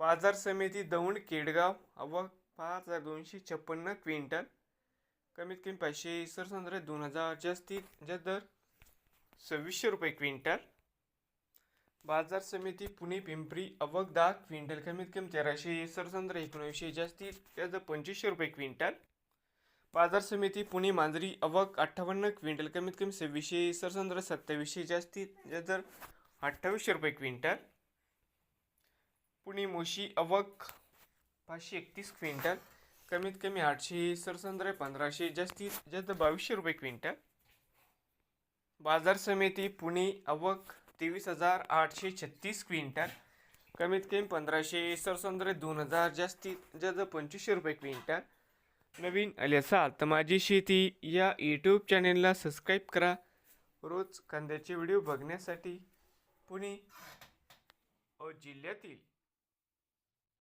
बाजार समिती दौंड केडगाव अव्वा पाच हजार दोनशे छप्पन्न क्विंटल. कमीत कमी पाचशे सरसंद्र दोन हजार जास्तीत जास्त दर सव्वीसशे रुपये क्विंटल. बाजार समिती पुणे पिंपरी अवक दहा क्विंटल कमीत कमी तेराशे सरसंद्र एकोणऐंशी जास्तीत जास्त पंचवीसशे रुपये क्विंटल. बाजार समिती पुणे मांजरी अवक अठ्ठावन्न क्विंटल कमीत कमी सव्वीसशे सरसंद्र सत्तावीसशे जास्तीत जास्त दर अठ्ठावीसशे रुपये क्विंटल. पुणे मोशी अवक पाचशे एकतीस क्विंटल कमीत कमी आठशे सरसंद्रे पंधराशे जास्तीत जास्त बावीसशे रुपये क्विंटल. बाजार समिती पुणे अवक तेवीस हजार आठशे छत्तीस क्विंटल कमीत कमी पंधराशे सरसंद्रे दोन हजार जास्तीत जास्त पंचवीसशे रुपये क्विंटल. नवीन आले असाल तर माझी शेती या यूट्यूब चॅनेलला सबस्क्राईब करा. रोज कांद्याचे व्हिडिओ बघण्यासाठी पुणे जिल्ह्यातील